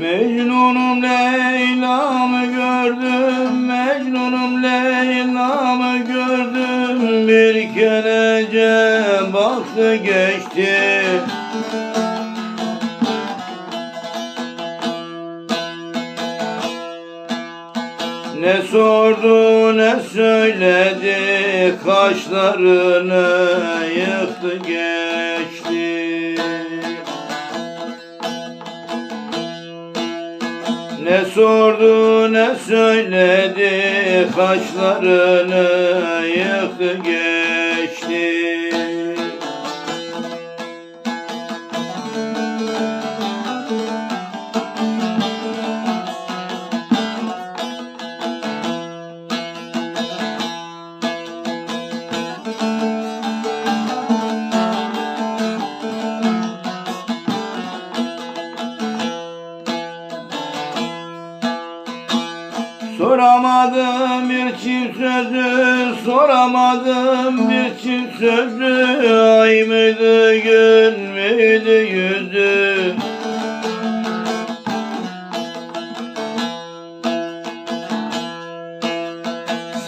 Mecnunum Leyla'mı gördüm Mecnunum Leyla'mı gördüm. Bir kerece baktı geçti. Ne sordu ne söyledi Kaşlarını yıktı geçti Ne sordu ne söyledi Kaşlarını yıktı geçti Soramadım bir çift sözü, soramadım bir çift sözü. Ay mıydı gün müydü yüzü?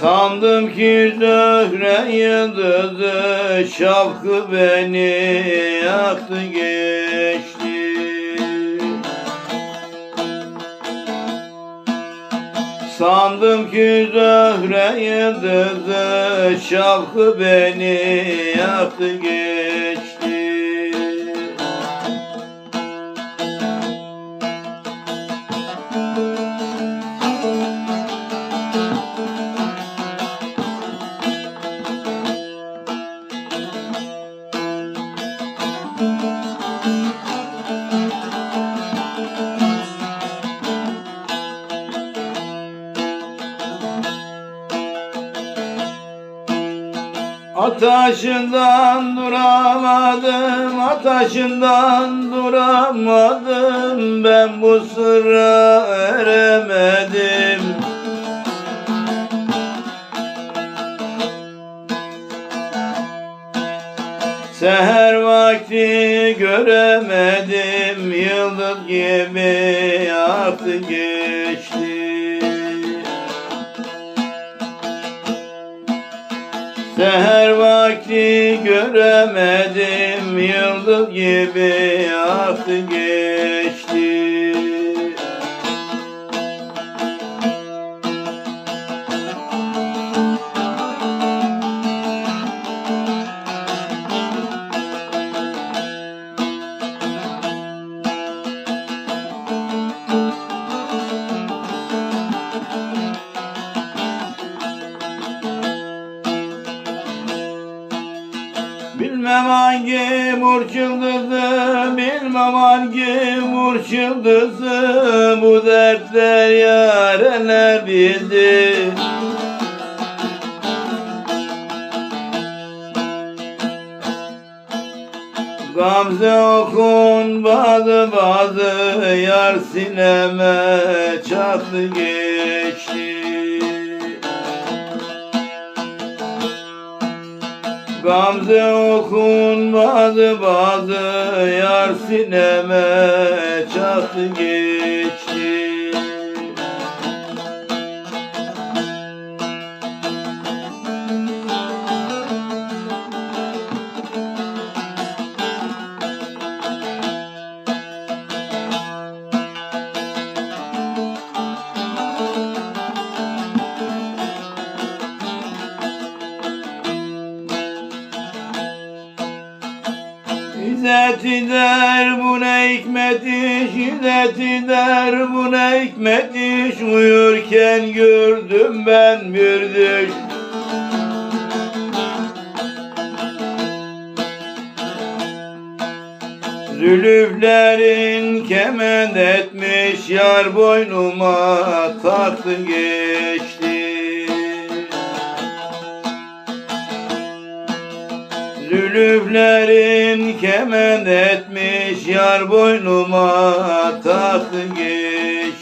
Sandım ki zöhre yıldızı şapkı beni yaktı geçti Sandım ki zöhre yıldızı şapkı beni yaktı geçti Ataşından duramadım, ataşından duramadım. Ben bu sırra eremedim. Seher vakti göremedim. Yıldız gibi yaktı Seher vakti göremedim Yıldız gibi yaktı geçti Bilmem hangi murç bilmem hangi murç Bu dertler yarene bildi. Gamze okun bazı bazı yar sineme çattı geçti Gamze okun bazı yar sineme çaktı geçti İzzet eder bu ne hikmet iş, İzzet eder bu ne hikmet iş? Uyurken gördüm ben bir düş. Zülüflerin kement etmiş yar boynuma taktı geçti Zülüflerin kement etmiş yar boynuma taktı geçti